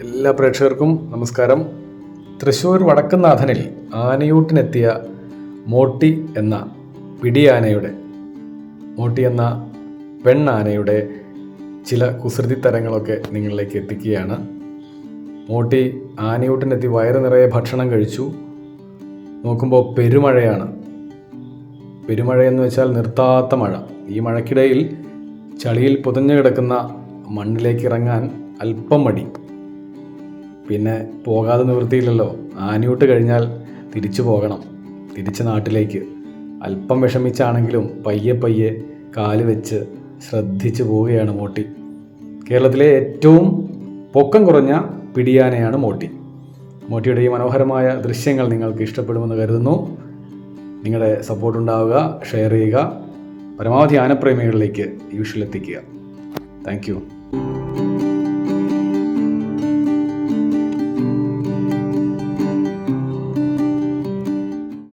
എല്ലാ പ്രേക്ഷകർക്കും നമസ്കാരം. തൃശ്ശൂർ വടക്കുന്നാഥനിൽ ആനയൂട്ടിനെത്തിയ മോട്ടി എന്ന പിടിയാനയുടെ മോട്ടി എന്ന പെണ്ണാനയുടെ ചില കുസൃതി തരങ്ങളൊക്കെ നിങ്ങളിലേക്ക് എത്തിക്കുകയാണ്. മോട്ടി ആനയൂട്ടിനെത്തി വയറ് നിറയെ ഭക്ഷണം കഴിച്ചു. നോക്കുമ്പോൾ പെരുമഴയാണ്. പെരുമഴയെന്ന് വെച്ചാൽ നിർത്താത്ത മഴ. ഈ മഴയ്ക്കിടയിൽ ചളിയിൽ പുതഞ്ഞു കിടക്കുന്ന മണ്ണിലേക്ക് ഇറങ്ങാൻ അല്പം മടി. പിന്നെ പോകാതെ നിവൃത്തിയില്ലല്ലോ. ആനയൂട്ട് കഴിഞ്ഞാൽ തിരിച്ചു പോകണം. തിരിച്ച് നാട്ടിലേക്ക്. അല്പം വിഷമിച്ചാണെങ്കിലും പയ്യെ പയ്യെ കാൽ വെച്ച് ശ്രദ്ധിച്ചു പോവുകയാണ് മോട്ടി. കേരളത്തിലെ ഏറ്റവും പൊക്കം കുറഞ്ഞ പിടിയാനയാണ് മോട്ടി. മോട്ടിയുടെ ഈ മനോഹരമായ ദൃശ്യങ്ങൾ നിങ്ങൾക്ക് ഇഷ്ടപ്പെടുമെന്ന് കരുതുന്നു. നിങ്ങളുടെ സപ്പോർട്ട് ഉണ്ടാവുക ഷെയർ ചെയ്യുക. പരമാവധി ആനപ്രേമികളിലേക്ക് ഈ വിഷയം എത്തിക്കുക താങ്ക് യു